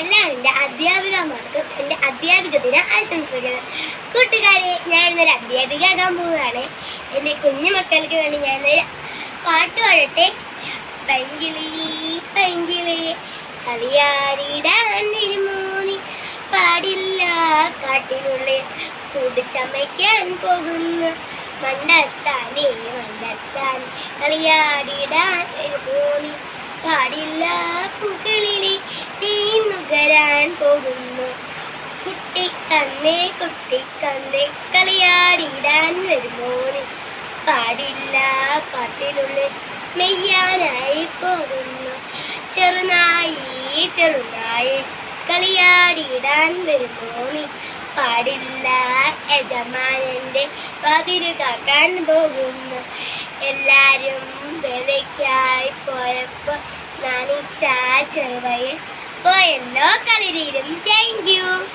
എല്ലാ എന്റെ അധ്യാപികമാർക്കും എന്റെ അധ്യാപിക ദിന ആശംസകൾ കൂട്ടുകാരെ ഞാൻ ഇന്നൊരു അധ്യാപികയാകാൻ പോവുകയാണ്. എന്റെ കുഞ്ഞു മക്കൾക്ക് വേണ്ടി ഞാൻ ഇന്നൊരു പാട്ട് പാടട്ടെ. പൈങ്കിളി പൈങ്കിളി കളിയാടിടാൻ പാടില്ല കാട്ടിനുള്ളിൽ കൂടിച്ചമയ്ക്കാൻ പോകുന്നു. മണ്ടത്താനേ മണ്ടത്താൻ കളിയാടിടാൻ വിരുമോനി പാടില്ല പോകുന്നു. കുട്ടി തന്നെ കളിയാടിടാൻ വരുമോന് പാടില്ല കാട്ടിനുള്ളിൽ മെയ്യാനായി പോകുന്നു. ചെറുനായി ചെറുനായി കളിയാടിടാൻ വരുമോന് പാടില്ല യജമാനന്റെ വാതിൽ കാക്കാൻ പോകുന്നു. എല്ലാരും വിലയ്ക്കായി പോയപ്പോൾ നാണിച്ച Cheruvayal Oh, hello, Kalidirim. Thank you.